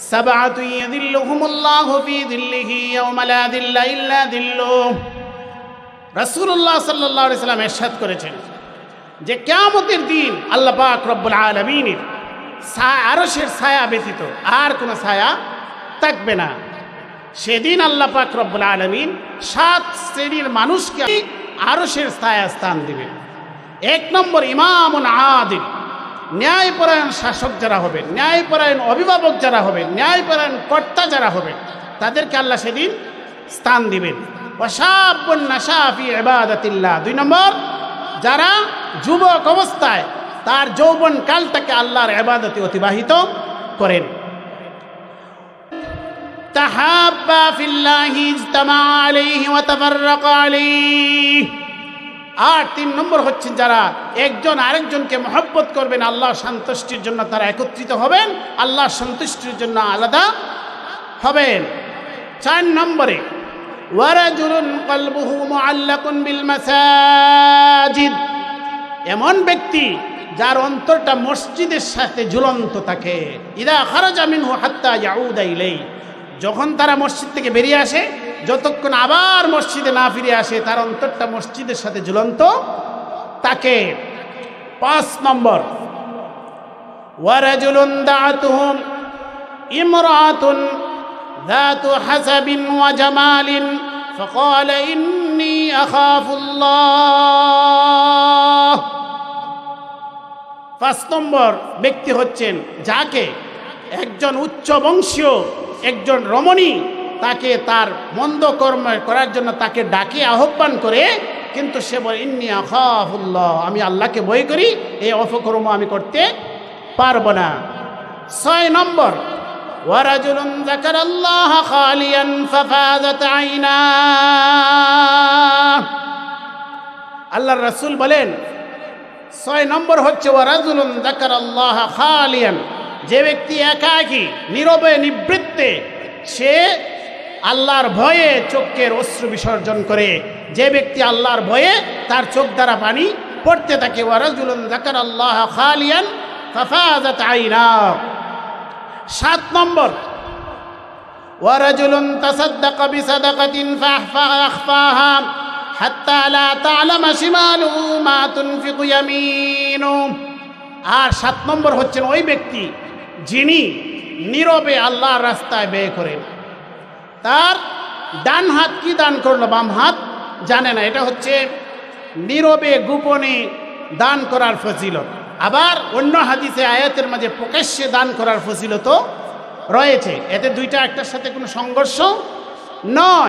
سبعة يذلهم الله في ذله يوم لا ذل إلا ذله রাসূলুল্লাহ সাল্লাল্লাহু আলাইহি সাল্লাম ইরশাদ করেছেন যে কিয়ামতের দিন আল্লাহ পাক রব্বুল আলামিনের আরশের ছায়া ব্যতীত আর কোনো ছায়া থাকবে না সেদিন আল্লাহ পাক রব্বুল আলামিন সাত শ্রেণীর মানুষকে আরশের ছায়া স্থান দিবেন এক নম্বর ইমামুন আদিল ন্যায়পরায়ণ শাসক যারা হবেন ন্যায়পরায়ণ অভিভাবক যারা হবেন ন্যায়পরায়ণ কর্তা যারা হবেন তাদেরকে আল্লাহ সেদিন স্থান দিবেন। ইবাদাতিল্লাহ। দুই নম্বর, যারা যুবক অবস্থায় তার যৌবন কালটাকে আল্লাহর ইবাদতে অতিবাহিত করেন। তাহাব্বা ফিল্লাহি ইজতামা আলাইহি ওয়া তাফাররাকা আলাইহি। আর তিন নম্বর হচ্ছেন যারা একজন আরেকজনকে মহব্বত করবেন আল্লাহ সন্তুষ্টির জন্য তারা একত্রিত হবেন আল্লাহ সন্তুষ্টির জন্য আলাদা হবেন। চার নম্বরে এমন ব্যক্তি যার অন্তরটা মসজিদের সাথে ঝুলন্ত থাকে। ইদা খারাজা মিনহু হাত্তা ইয়াউদাইলেই যখন তারা মসজিদ থেকে বেরিয়ে আসে যতক্ষণ আবার মসজিদে না ফিরে আসে তার অন্তরটা মসজিদের সাথে ঝুলন্ত তাকে পাঁচ নম্বর ওয়ারাজুলুন দাআতুহুম ইমরাতুন ذات حسب وجمال فقال إني أخاف الله পাঁচ নম্বর ব্যক্তি হচ্ছেন যাকে একজন উচ্চ বংশীয় একজন রমণী তাকে তার মন্দ কর্ম করার জন্য তাকে ডাকে আহ্বান করে কিন্তু সে বলে ইন্নি আখাফুল্লাহ আমি আল্লাহকে বই করি এই অপকর্ম আমি করতে পারবো না ছয় নম্বর ورجل ذكر الله خاليا ففاضت عيناه আল্লাহর রাসূল বলেন ছয় নম্বর হচ্ছে ওয়ারাজুলুন জাকার আল্লাহ খালিয়ান যে ব্যক্তি একাকী নীরবে নিবৃত্তে সে আল্লাহর ভয়ে চোখের অশ্রু বিসর্জন করে। যে ব্যক্তি আল্লাহর ভয়ে তার চোখ দ্বারা পানি পড়তে থাকে আল্লাহ খালিয়ান সাত নম্বর ওয়ারাজুলুন তাসাদ্দাক বিসাদাকাতিন ফাহফাহা হাত্তা লা তা'লামা শিমালুহু মা তুনফিকু আর সাত নম্বর হচ্ছেন ওই ব্যক্তি যিনি নীরবে আল্লাহর রাস্তায় ব্যয় করেন। তার ডান হাত কি দান করল? বাম হাত? জানে না। এটা হচ্ছে নীরবে, গোপনে দান করার ফজিলত। আবার অন্য হাদিসে, আয়াতের মাঝে প্রকাশ্যে দান করার ফজিলত রয়েছে। এতে দুইটা একটার সাথে কোনো সংঘর্ষ নয়।